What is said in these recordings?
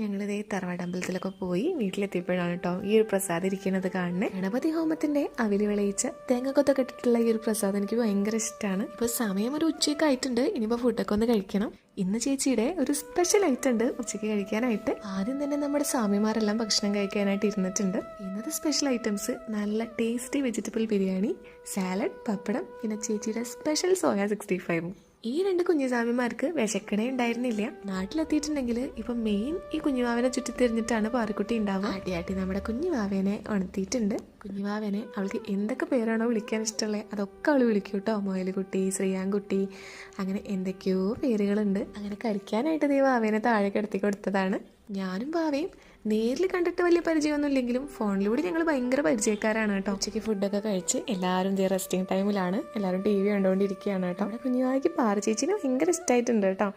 ഞങ്ങളിതേ തറവാട് അമ്പലത്തിലൊക്കെ പോയി വീട്ടിലെത്തിയപ്പോഴാണ് കേട്ടോ ഈ ഒരു പ്രസാദം ഇരിക്കുന്നത് കാണുന്നത് ഗണപതി ഹോമത്തിന്റെ അവിലി വിളയിച്ച തേങ്ങക്കൊത്തൊക്കെ ഇട്ടിട്ടുള്ള ഈ ഒരു പ്രസാദം എനിക്ക് ഭയങ്കര ഇഷ്ടമാണ് ഇപ്പൊ സമയം ഒരു ഉച്ചയൊക്കെ ആയിട്ടുണ്ട്. ഇനിയിപ്പോ ഫുഡൊക്കെ ഒന്ന് കഴിക്കണം. ഇന്ന് ചേച്ചിയുടെ ഒരു സ്പെഷ്യൽ ഐറ്റം ഉണ്ട്. ഉച്ചയ്ക്ക് കഴിക്കാനായിട്ട്. ആദ്യം തന്നെ നമ്മുടെ സ്വാമിമാരെല്ലാം ഭക്ഷണം കഴിക്കാനായിട്ട് ഇരുന്നിട്ടുണ്ട്. ഇന്നത്തെ സ്പെഷ്യൽ ഐറ്റംസ് നല്ല tasty vegetable biryani salad pappadam പിന്നെ ചേച്ചിയുടെ സ്പെഷ്യൽ സോയ സിക്സ്റ്റി ഫൈവും ഈ രണ്ട് കുഞ്ഞുസ്വാമിമാർക്ക് വിശക്കണേ ഉണ്ടായിരുന്നില്ല. നാട്ടിലെത്തിയിട്ടുണ്ടെങ്കിൽ ഇപ്പൊ മെയിൻ ഈ കുഞ്ഞുവാവനെ ചുറ്റിത്തിരിഞ്ഞിട്ടാണ് പാറിക്കുട്ടി ഉണ്ടാവുക. ആട്ടിയാട്ടി നമ്മുടെ കുഞ്ഞുവാവേനെ ഉണർത്തിയിട്ടുണ്ട്. കുഞ്ഞുവാവേനെ അവൾക്ക് എന്തൊക്കെ പേരാണോ വിളിക്കാൻ ഇഷ്ടമുള്ളത് അതൊക്കെ അവൾ വിളിക്കും കേട്ടോ. മൊയലുകുട്ടി ശ്രീയാൻകുട്ടി അങ്ങനെ എന്തൊക്കെയോ പേരുകളുണ്ട്. അങ്ങനെ കരിക്കാനായിട്ട് ദൈവം ആവേനെ താഴെ കിടത്തി കൊടുത്തതാണ്. ഞാനും ഭാവയും നേരിൽ കണ്ടിട്ട് വലിയ പരിചയമൊന്നും ഇല്ലെങ്കിലും ഫോണിലൂടെ ഞങ്ങൾ ഭയങ്കര പരിചയക്കാരാണ് കേട്ടോ. ഉച്ചയ്ക്ക് ഫുഡൊക്കെ കഴിച്ച് എല്ലാവരും ഇതേ റെസ്റ്റിംഗ് ടൈമിലാണ് എല്ലാവരും ടി വി കണ്ടുകൊണ്ടിരിക്കുകയാണ് കേട്ടോ. അവിടെ കുഞ്ഞുമാക്ക് പാറ ചേച്ചിനെ ഭയങ്കര ഇഷ്ടമായിട്ടുണ്ട് കേട്ടോ.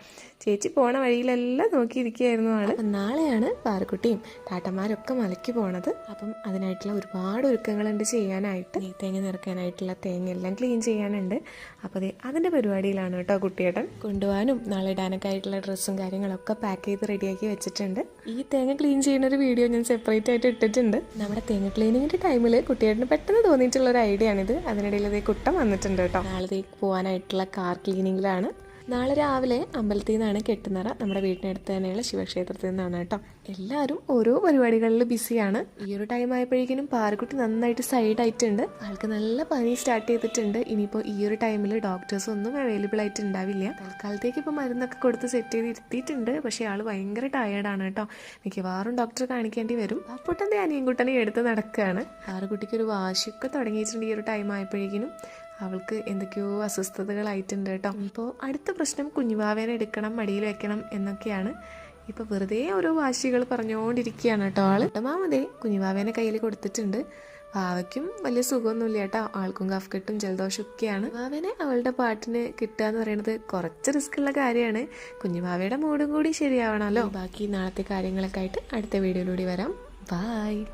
ചേച്ചി പോണ വഴിയിലെല്ലാം നോക്കിയിരിക്കുകയായിരുന്നു ആൾ. അപ്പം നാളെയാണ് പാറക്കുട്ടിയും ടാട്ടന്മാരൊക്കെ മലയ്ക്ക് പോണത്. അപ്പം അതിനായിട്ടുള്ള ഒരുപാട് ഒരുക്കങ്ങളുണ്ട് ചെയ്യാനായിട്ട്. ഈ തേങ്ങ നിറക്കാനായിട്ടുള്ള തേങ്ങ എല്ലാം ക്ലീൻ ചെയ്യാനുണ്ട്. അപ്പോൾ അതെ അതിന്റെ പരിപാടിയിലാണ് കേട്ടോ കുട്ടിയേട്ടൻ. കൊണ്ടുപോകാനും നാളെ ഇടാനൊക്കെ ആയിട്ടുള്ള ഡ്രസ്സും കാര്യങ്ങളൊക്കെ പാക്ക് ചെയ്ത് റെഡിയാക്കി വെച്ചിട്ടുണ്ട്. ഈ തേങ്ങ ക്ലീൻ ചെയ്യുന്ന ഒരു വീഡിയോ ഞാൻ സെപ്പറേറ്റ് ആയിട്ട് ഇട്ടിട്ടുണ്ട്. നമ്മുടെ തേങ്ങ ക്ലീനിങ്ങിന്റെ ടൈമിൽ കുട്ടിയേട്ടന് പെട്ടെന്ന് തോന്നിയിട്ടുള്ള ഒരു ഐഡിയ ആണിത്. അതിനിടയിൽ ഇതേ കുട്ടം വന്നിട്ടുണ്ട് കേട്ടോ. നാളത്തേക്ക് പോകാനായിട്ടുള്ള കാർ ക്ലീനിങ്ങിലാണ് നാളെ രാവിലെ അമ്പലത്തിൽ നിന്നാണ് കെട്ടുന്നറ നമ്മുടെ വീട്ടിനടുത്ത് തന്നെയുള്ള ശിവക്ഷേത്രത്തിൽ നിന്നാണ് കേട്ടോ. എല്ലാവരും ഓരോ പരിപാടികളിൽ ബിസിയാണ്. ഈ ഒരു ടൈം ആയപ്പോഴേക്കും പാറക്കുട്ടി നന്നായിട്ട് സൈഡ് ആയിട്ടുണ്ട്. ആൾക്ക് നല്ല പനി സ്റ്റാർട്ട് ചെയ്തിട്ടുണ്ട്. ഇനിയിപ്പോൾ ഈ ഒരു ടൈമിൽ ഡോക്ടേഴ്സ് ഒന്നും അവൈലബിൾ ആയിട്ട് ഉണ്ടാവില്ല. തൽക്കാലത്തേക്ക് ഇപ്പോൾ മരുന്നൊക്കെ കൊടുത്ത് സെറ്റ് ചെയ്ത് ഇരുത്തിയിട്ടുണ്ട്. പക്ഷേ ആൾ ഭയങ്കര ടയേർഡാണ് കേട്ടോ. മിക്കവാറും ഡോക്ടറെ കാണിക്കേണ്ടി വരും. അപ്പൊട്ടന്റെ അനിയൻകുട്ടനെ എടുത്ത് നടക്കുകയാണ് പാറക്കുട്ടിക്ക് ഒരു വാശിയൊക്കെ തുടങ്ങിയിട്ടുണ്ട് ഈ ഒരു ടൈം ആയപ്പോഴേക്കും അവൾക്ക് എന്തൊക്കെയോ അസ്വസ്ഥതകളായിട്ടുണ്ട് കേട്ടോ. ഇപ്പോൾ അടുത്ത പ്രശ്നം കുഞ്ഞുവാവേനെ എടുക്കണം മടിയിൽ വെക്കണം എന്നൊക്കെയാണ്. ഇപ്പോൾ വെറുതെ ഓരോ വാശികൾ പറഞ്ഞുകൊണ്ടിരിക്കുകയാണ് കേട്ടോ ആൾ മാമതേ കുഞ്ഞുവാവേനെ കയ്യിൽ കൊടുത്തിട്ടുണ്ട്. വാവയ്ക്കും വലിയ സുഖമൊന്നുമില്ല കേട്ടോ. ആൾക്കും കഫ്കെട്ടും ജലദോഷമൊക്കെയാണ്. വാവനെ അവളുടെ പാട്ടിന് കിട്ടുക എന്ന് പറയുന്നത് കുറച്ച് റിസ്ക് ഉള്ള കാര്യമാണ്. കുഞ്ഞുവാവയുടെ മൂടും കൂടി ശരിയാവണമല്ലോ. ബാക്കി നാളത്തെ കാര്യങ്ങളൊക്കെ ആയിട്ട് അടുത്ത വീഡിയോയിലൂടെ വരാം. ബായ്